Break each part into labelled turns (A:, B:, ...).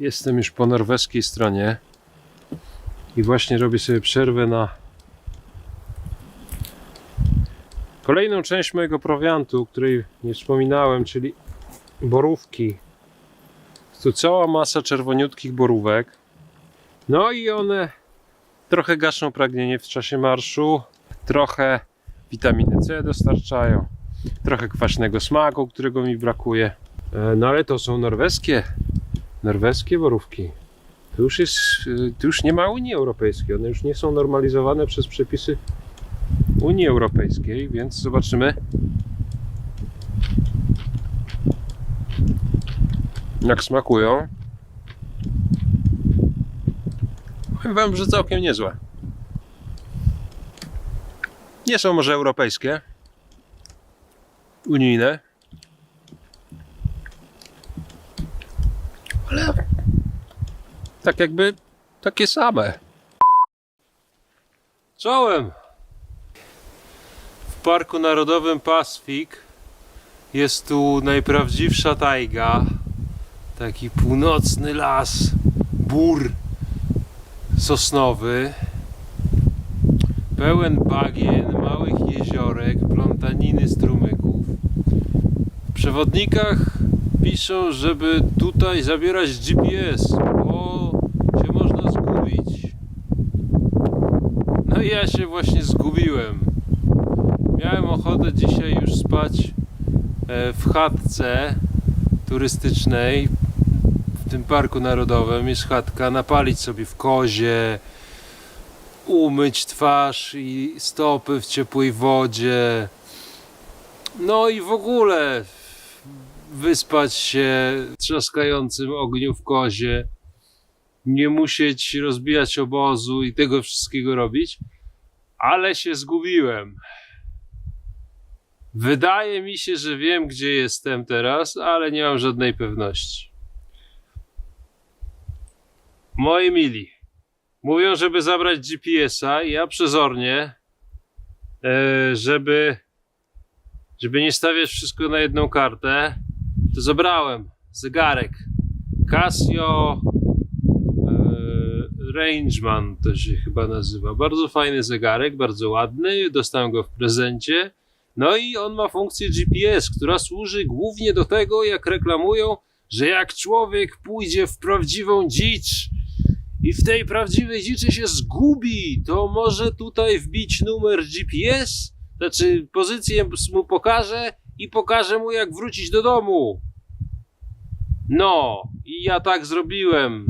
A: Jestem już po norweskiej stronie i właśnie robię sobie przerwę na kolejną część mojego prowiantu, o której nie wspominałem, czyli borówki. Tu cała masa czerwoniutkich borówek. No i one trochę gaszą pragnienie w czasie marszu, trochę witaminy C dostarczają, trochę kwaśnego smaku, którego mi brakuje. E, No ale to są norweskie norweskie borówki. To już jest, y, to już nie ma Unii Europejskiej, one już nie są normalizowane przez przepisy Unii Europejskiej, więc zobaczymy jak smakują. Powiem wam, że całkiem niezłe. Nie są może europejskie, unijne, ale tak jakby takie same. Czołem! W Parku Narodowym Pasfik jest tu najprawdziwsza tajga. Taki północny las, bór sosnowy. Pełen bagien, małych jeziorek, plątaniny strumyków. W przewodnikach piszą, żeby tutaj zabierać GPS, bo się można zgubić. No i ja się właśnie zgubiłem. Miałem ochotę dzisiaj już spać e, w chatce turystycznej tym parku narodowym. Jest chatka, napalić sobie w kozie, umyć twarz i stopy w ciepłej wodzie. No i w ogóle wyspać się w trzaskającym ogniu w kozie, nie musieć rozbijać obozu i tego wszystkiego robić, ale się zgubiłem. Wydaje mi się, że wiem, gdzie jestem teraz, ale nie mam żadnej pewności. Moi mili, mówią, żeby zabrać GPS-a ja przezornie, e, żeby, żeby nie stawiać wszystko na jedną kartę, to zabrałem zegarek Casio e, Rangeman to się chyba nazywa. Bardzo fajny zegarek, bardzo ładny. Dostałem go w prezencie. No i on ma funkcję GPS, która służy głównie do tego, jak reklamują, że jak człowiek pójdzie w prawdziwą dzicz i w tej prawdziwej dziczy się zgubi, to może tutaj wbić numer GPS, znaczy pozycję mu pokaże i pokaże mu jak wrócić do domu. No, i ja tak zrobiłem.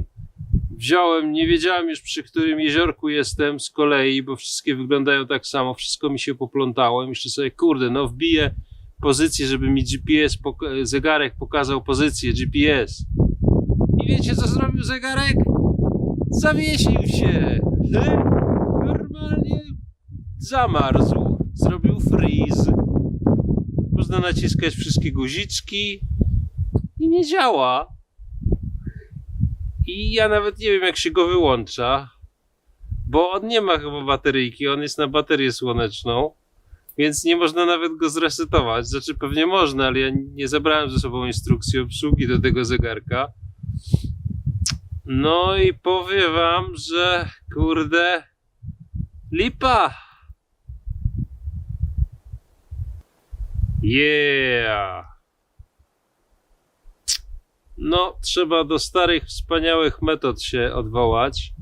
A: Wziąłem, nie wiedziałem już przy którym jeziorku jestem z kolei, bo wszystkie wyglądają tak samo, wszystko mi się poplątało. Myślę sobie, kurde, no wbiję pozycję, żeby mi GPS, pok- zegarek pokazał pozycję GPS. I wiecie co zrobił zegarek? Zawiesił się. Normalnie zamarzł. Zrobił freeze. Można naciskać wszystkie guziczki i nie działa. I ja nawet nie wiem, jak się go wyłącza, bo on nie ma chyba bateryjki, on jest na baterię słoneczną, więc nie można nawet go zresetować. Znaczy, pewnie można, ale ja nie zabrałem ze sobą instrukcji obsługi do tego zegarka. No i powiem wam, że kurde, lipa. Yeah. No, trzeba do starych, wspaniałych metod się odwołać.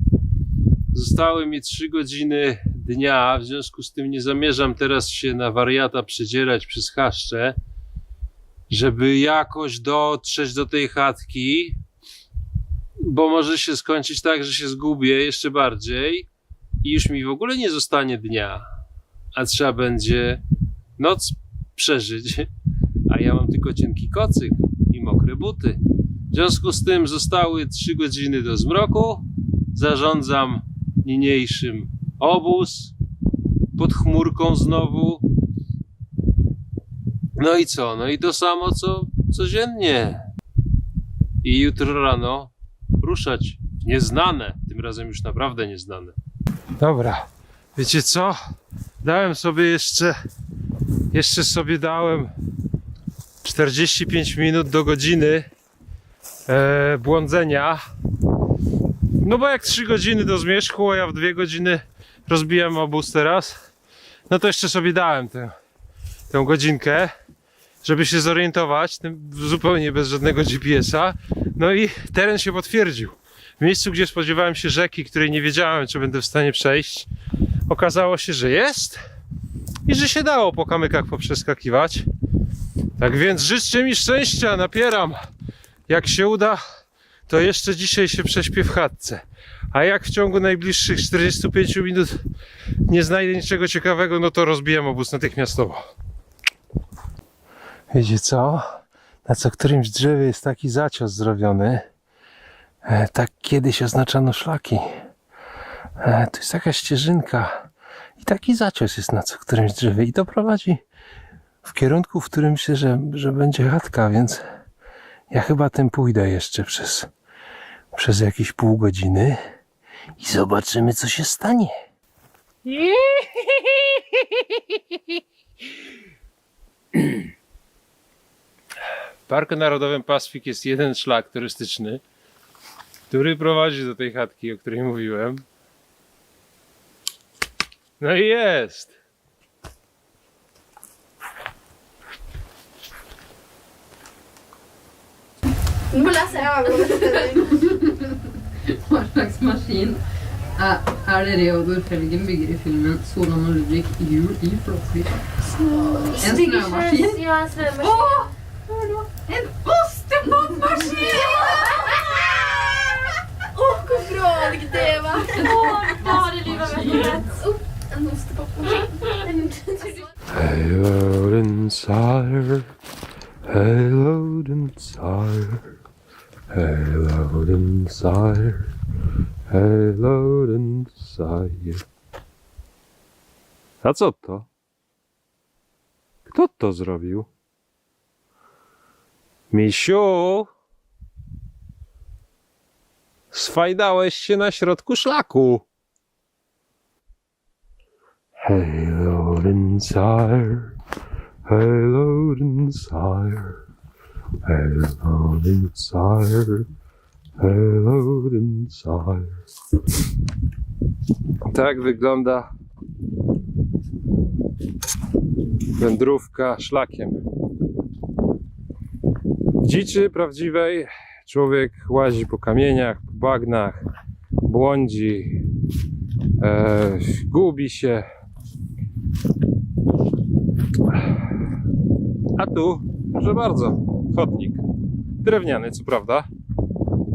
A: Zostały mi 3 godziny dnia, w związku z tym nie zamierzam teraz się na wariata przedzierać przez chaszcze, żeby jakoś dotrzeć do tej chatki, bo może się skończyć tak, że się zgubię jeszcze bardziej i już mi w ogóle nie zostanie dnia, a trzeba będzie noc przeżyć, a ja mam tylko cienki kocyk i mokre buty. W związku z tym zostały 3 godziny do zmroku. Zarządzam niniejszym obóz pod chmurką znowu. No i co? No i to samo co codziennie. I jutro rano
B: ruszać w nieznane, tym razem już naprawdę nieznane. Dobra, wiecie co? Dałem sobie jeszcze, jeszcze sobie dałem 45 minut do godziny e, błądzenia. No bo jak 3 godziny do zmierzchu, a ja w 2 godziny rozbijam obóz teraz, no to jeszcze sobie dałem tę, tę godzinkę, żeby się zorientować, tym zupełnie bez żadnego GPS-a. No i teren się potwierdził. W miejscu, gdzie spodziewałem się rzeki, której nie wiedziałem, czy będę w stanie przejść, okazało się, że jest i że się dało po kamykach poprzeskakiwać. Tak więc życzcie mi szczęścia, napieram. Jak się uda, to jeszcze dzisiaj się prześpię w chatce. A jak w ciągu najbliższych 45 minut nie znajdę niczego ciekawego, no to rozbijam obóz natychmiastowo. Wiecie co? Na co którymś drzewie jest taki zacios zrobiony. E, tak kiedyś oznaczano szlaki. E, tu jest taka ścieżynka i taki zacios jest na co którymś drzewie i to prowadzi w kierunku, w którym się, że, że będzie chatka, więc ja chyba tym pójdę jeszcze przez, przez jakieś pół godziny i zobaczymy, co się stanie. W Parku Narodowym Pacyfik jest jeden szlak turystyczny, który prowadzi do tej chatki, o której mówiłem. No i jest!
C: Blåser ögonen.
D: Hva slags maskin er, er det Reodor Felgen bygger i filmen 'Solan og Ludvig jul i Flåklypa'? En snømaskin.
C: Ja, en snömaskin.
D: Åh! En ostepopmaskin!
C: Åh, vad bra det var. Åh, vad det var rätt. Oh, en ostepopmaskin.
A: Hello inside, hello inside, hello inside, hello inside. A co to? Kto to zrobił? Misiu! Sfajdałeś się na środku szlaku. Hello inside, hello inside, hello inside, hello inside. Tak wygląda wędrówka szlakiem. W dziczy prawdziwej człowiek łazi po kamieniach, po bagnach, błądzi, e, gubi się. A tu, proszę bardzo, chodnik. Drewniany, co prawda,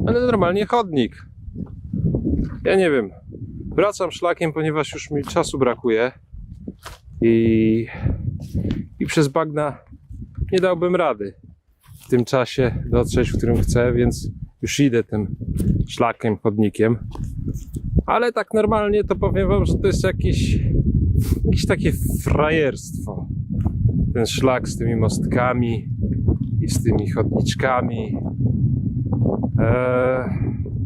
A: ale normalnie chodnik. Ja nie wiem. Wracam szlakiem, ponieważ już mi czasu brakuje i, i przez bagna nie dałbym rady w tym czasie dotrzeć, w którym chcę, więc już idę tym szlakiem, chodnikiem. Ale tak normalnie to powiem wam, że to jest jakieś, jakieś takie frajerstwo. Ten szlak z tymi mostkami i z tymi chodniczkami. Eee,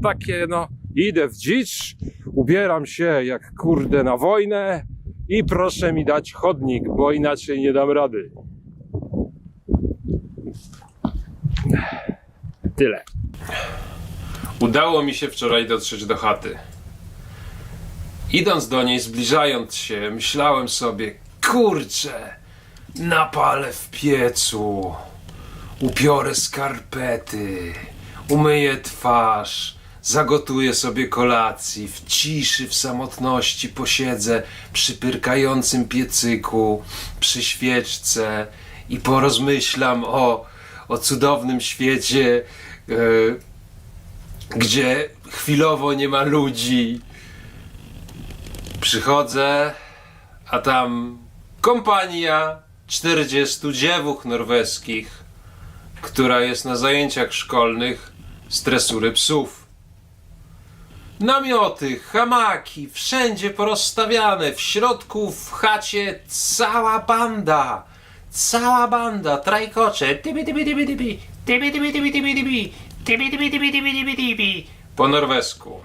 A: takie no, idę w dzicz, ubieram się jak kurde na wojnę i proszę mi dać chodnik, bo inaczej nie dam rady. Tyle. Udało mi się wczoraj dotrzeć do chaty. Idąc do niej, zbliżając się, myślałem sobie, kurczę, napalę w piecu, upiorę skarpety, umyję twarz, zagotuję sobie kolacji, w ciszy, w samotności posiedzę przy pyrkającym piecyku, przy świeczce i porozmyślam o, o cudownym świecie, e, gdzie chwilowo nie ma ludzi, Przychodzę, a tam kompania 40 dziewuch norweskich, która jest na zajęciach szkolnych z tresury psów. Namioty, hamaki, wszędzie porozstawiane, w środku w chacie cała banda. Cała banda, trajkocze, tibi tibi tibi, tibi tibi tibi tibi tibi, tibi tibi tibi tibi tibi tibi, po norwesku.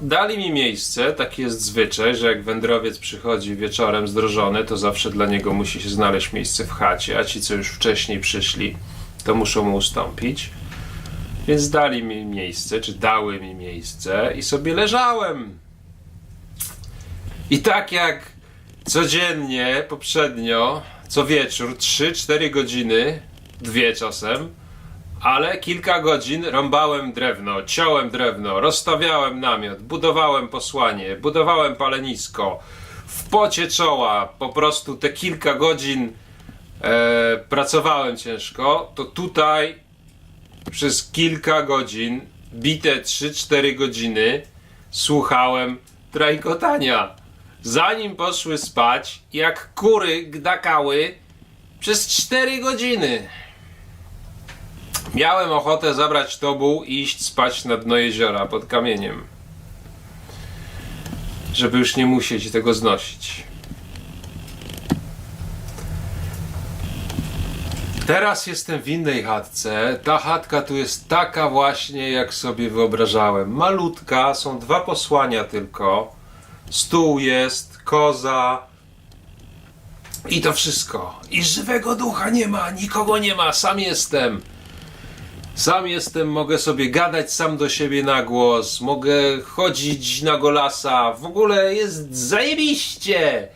A: Dali mi miejsce, taki jest zwyczaj, że jak wędrowiec przychodzi wieczorem zdrożony, to zawsze dla niego musi się znaleźć miejsce w chacie, a ci, co już wcześniej przyszli, to muszą mu ustąpić. Więc dali mi miejsce, czy dały mi miejsce i sobie leżałem. I tak jak codziennie poprzednio, co wieczór, 3-4 godziny, dwie czasem, ale kilka godzin rąbałem drewno, ciąłem drewno, rozstawiałem namiot, budowałem posłanie, budowałem palenisko. W pocie czoła po prostu te kilka godzin e, pracowałem ciężko, to tutaj przez kilka godzin, bite 3-4 godziny, słuchałem trajkotania. Zanim poszły spać, jak kury gdakały przez 4 godziny. Miałem ochotę zabrać tobu i iść spać na dno jeziora pod kamieniem. Żeby już nie musieć tego znosić. Teraz jestem w innej chatce. Ta chatka tu jest taka właśnie, jak sobie wyobrażałem. Malutka, są dwa posłania tylko. Stół jest, koza. I to wszystko. I żywego ducha nie ma, nikogo nie ma, sam jestem. Sam jestem, mogę sobie gadać sam do siebie na głos, mogę chodzić na golasa. W ogóle jest zajebiście.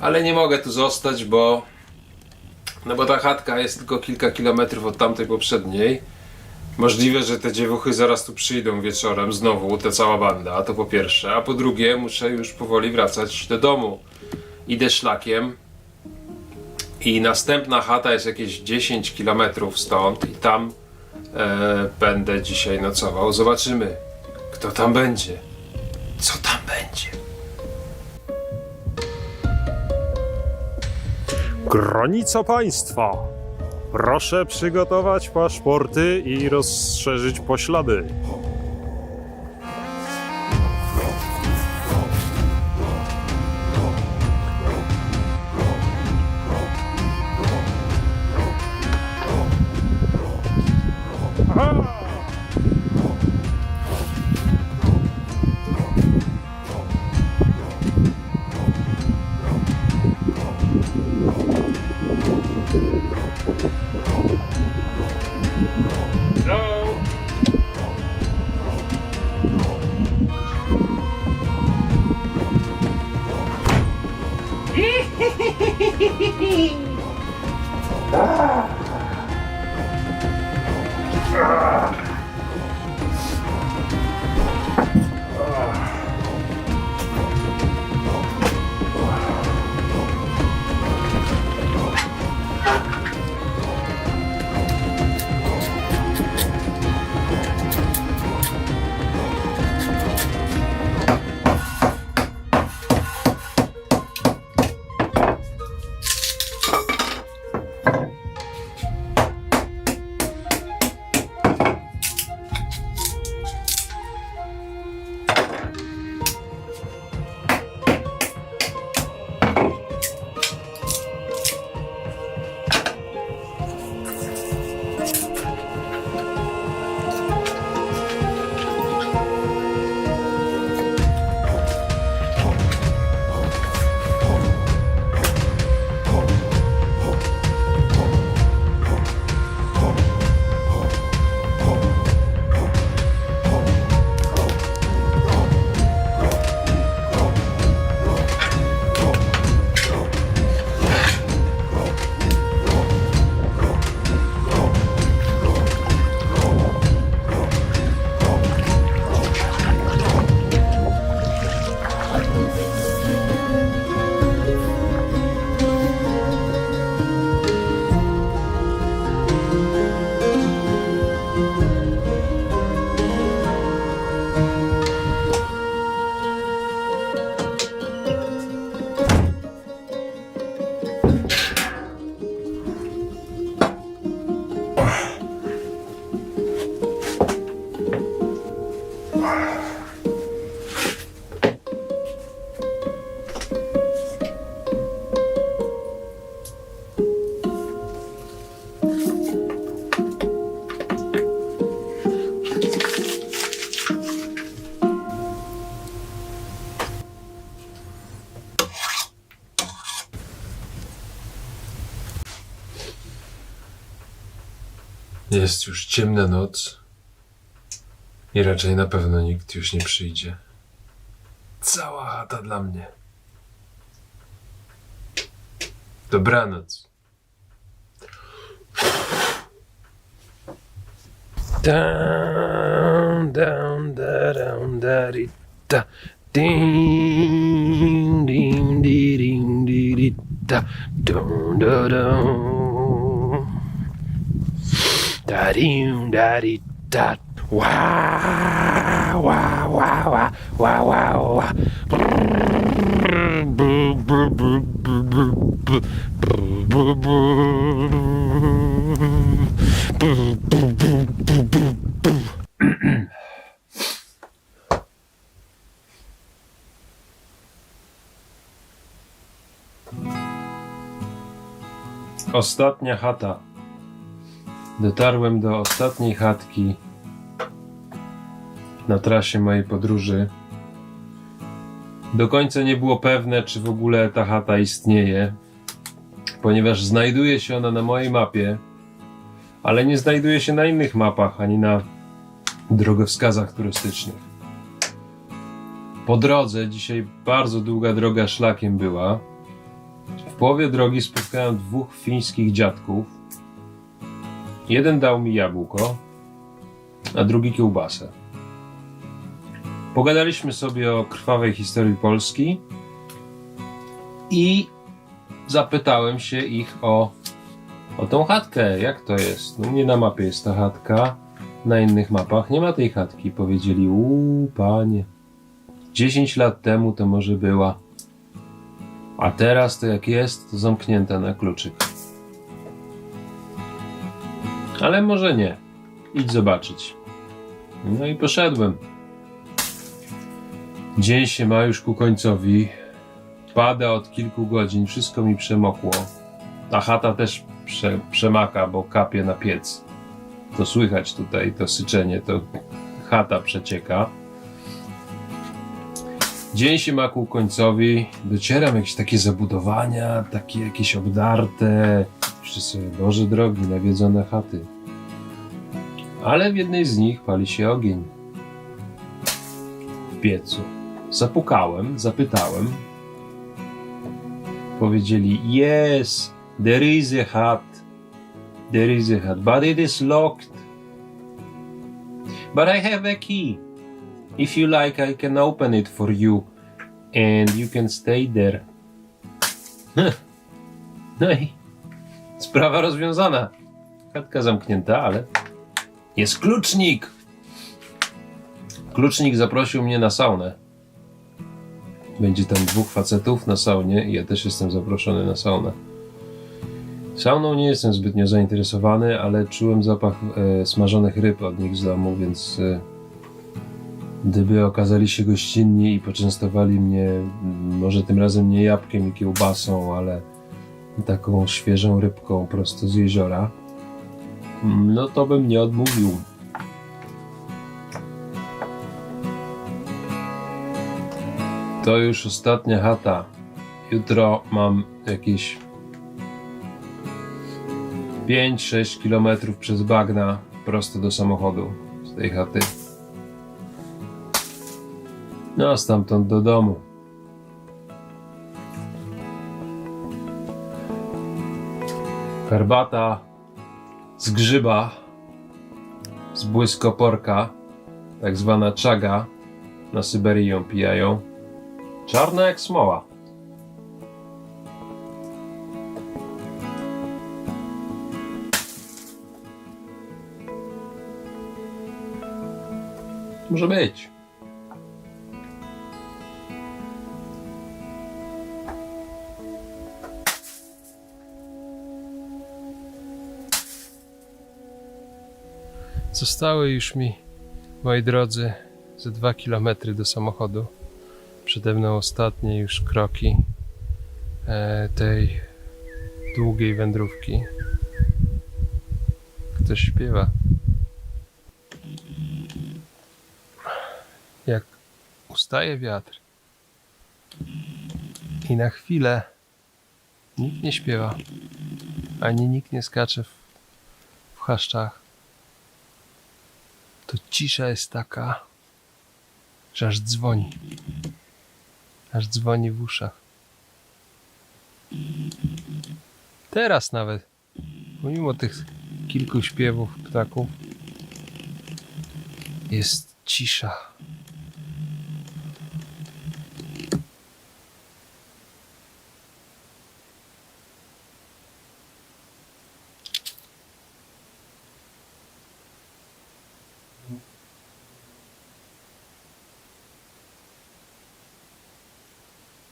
A: Ale nie mogę tu zostać, bo no bo ta chatka jest tylko kilka kilometrów od tamtej poprzedniej. Możliwe, że te dziewuchy zaraz tu przyjdą wieczorem znowu, ta cała banda, to po pierwsze. A po drugie, muszę już powoli wracać do domu. Idę szlakiem i następna chata jest jakieś 10 kilometrów stąd i tam e, będę dzisiaj nocował. Zobaczymy, kto tam będzie. Co tam będzie?
E: Granica państwa. Proszę przygotować paszporty i rozszerzyć poślady. Thank you.
A: Jest już ciemna noc i raczej na pewno nikt już nie przyjdzie. Cała chata dla mnie. Dobranoc. Down, down, da, down, da, di, da. Ding, ding, di, ding, di, di, da. Dun, da, dun. Da dim, da di, da. Ła, ła, ła, ła. Ostatnia chata. Dotarłem do ostatniej chatki na trasie mojej podróży. Do końca nie było pewne, czy w ogóle ta chata istnieje, ponieważ znajduje się ona na mojej mapie, ale nie znajduje się na innych mapach ani na drogowskazach turystycznych. Po drodze, dzisiaj bardzo długa droga szlakiem była. W połowie drogi spotkałem dwóch fińskich dziadków. Jeden dał mi jabłko, a drugi kiełbasę. Pogadaliśmy sobie o krwawej historii Polski i zapytałem się ich o, o tą chatkę. Jak to jest? No nie na mapie jest ta chatka, na innych mapach nie ma tej chatki. Powiedzieli, uuu, panie, 10 lat temu to może była, a teraz to jak jest, to zamknięta na kluczyk. Ale może nie. Idź zobaczyć. No i poszedłem. Dzień się ma już ku końcowi. Pada od kilku godzin, wszystko mi przemokło. A chata też prze, przemaka, bo kapie na piec. To słychać tutaj, to syczenie, to chata przecieka. Dzień się ma ku końcowi. Docieram jakieś takie zabudowania, takie jakieś obdarte. Sobie, Boże drogi, nawiedzone chaty. Ale w jednej z nich pali się ogień. W piecu. Zapukałem, zapytałem. Powiedzieli, yes, there is a hut. There is a hut, but it is locked. But I have a key. If you like, I can open it for you and you can stay there. No i sprawa rozwiązana. Chatka zamknięta, ale jest klucznik. Klucznik zaprosił mnie na saunę. Będzie tam dwóch facetów na saunie i ja też jestem zaproszony na saunę. Sauną nie jestem zbytnio zainteresowany, ale czułem zapach e, smażonych ryb od nich z domu, więc e, gdyby okazali się gościnni i poczęstowali mnie, może tym razem nie jabłkiem i kiełbasą, ale taką świeżą rybką prosto z jeziora, m, no to bym nie odmówił. To już ostatnia chata. Jutro mam jakieś 5-6 kilometrów przez bagna prosto do samochodu z tej chaty. No, stamtąd do domu. Herbata z grzyba, z błyskoporka, tak zwana czaga. Na Syberii ją pijają. Czarna jak smoła. Może być. Zostały już mi, moi drodzy, ze dwa kilometry do samochodu. Przede mną ostatnie już kroki e, tej długiej wędrówki. Ktoś śpiewa. Jak ustaje wiatr i na chwilę nikt nie śpiewa, ani nikt nie skacze w, w chaszczach, to cisza jest taka, że aż dzwoni. Aż dzwoni w uszach. Teraz nawet, pomimo tych kilku śpiewów ptaków, jest cisza.